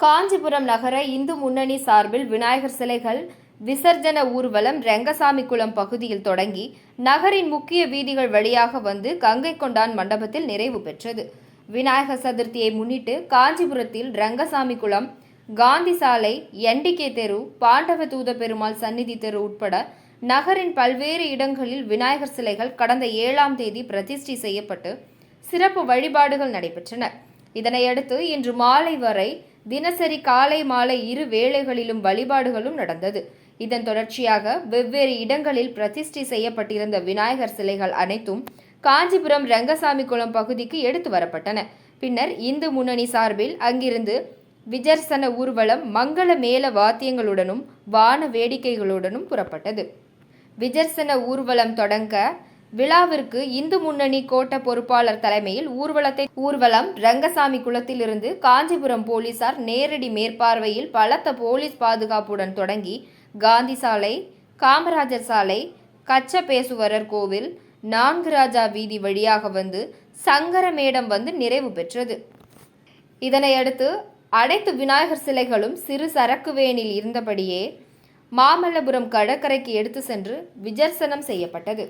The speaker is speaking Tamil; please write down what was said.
காஞ்சிபுரம் நகர இந்து முன்னணி சார்பில் விநாயகர் சிலைகள் விசர்ஜன ஊர்வலம் ரெங்கசாமி குளம் பகுதியில் தொடங்கி நகரின் முக்கிய வீதிகள் வழியாக வந்து கங்கை கொண்டான் மண்டபத்தில் நிறைவு பெற்றது. விநாயகர் சதுர்த்தியை முன்னிட்டு காஞ்சிபுரத்தில் ரங்கசாமி குளம் காந்தி சாலை என்டிகே தெரு பாண்டவ தூத பெருமாள் சந்நிதி தெரு உட்பட நகரின் பல்வேறு இடங்களில் விநாயகர் சிலைகள் கடந்த ஏழாம் தேதி பிரதிஷ்டை செய்யப்பட்டு சிறப்பு வழிபாடுகள் நடைபெற்றன. இதனையடுத்து இன்று மாலை வரை தினசரி காலை மாலை இரு வேளைகளிலும் வழிபாடுகளும் நடந்தது. இதன் தொடர்ச்சியாக வெவ்வேறு இடங்களில் பிரதிஷ்டை செய்யப்பட்டிருந்த விநாயகர் சிலைகள் அனைத்தும் காஞ்சிபுரம் ரங்கசாமி குளம் பகுதிக்கு எடுத்து வரப்பட்டன. பின்னர் இந்து முன்னணி சார்பில் அங்கிருந்து விஜர்சன ஊர்வலம் மங்கள மேள வாத்தியங்களுடனும் வான வேடிக்கைகளுடனும் புறப்பட்டது. விஜர்சன ஊர்வலம் தொடங்க விழாவிற்கு இந்து முன்னணி கோட்ட பொறுப்பாளர் தலைமையில் ஊர்வலத்தை ஊர்வலம் ரங்கசாமி குளத்திலிருந்து காஞ்சிபுரம் போலீசார் நேரடி மேற்பார்வையில் பலத்த போலீஸ் பாதுகாப்புடன் தொடங்கி காந்தி சாலை காமராஜர் சாலை கச்சபேசுவரர் கோவில் நான்கு ராஜா வீதி வழியாக வந்து சங்கரமேடம் வந்து நிறைவு பெற்றது. இதனையடுத்து அனைத்து விநாயகர் சிலைகளும் சிறு சரக்கு வேனில் இருந்தபடியே மாமல்லபுரம் கடற்கரைக்கு எடுத்து சென்று விஜர்சனம் செய்யப்பட்டது.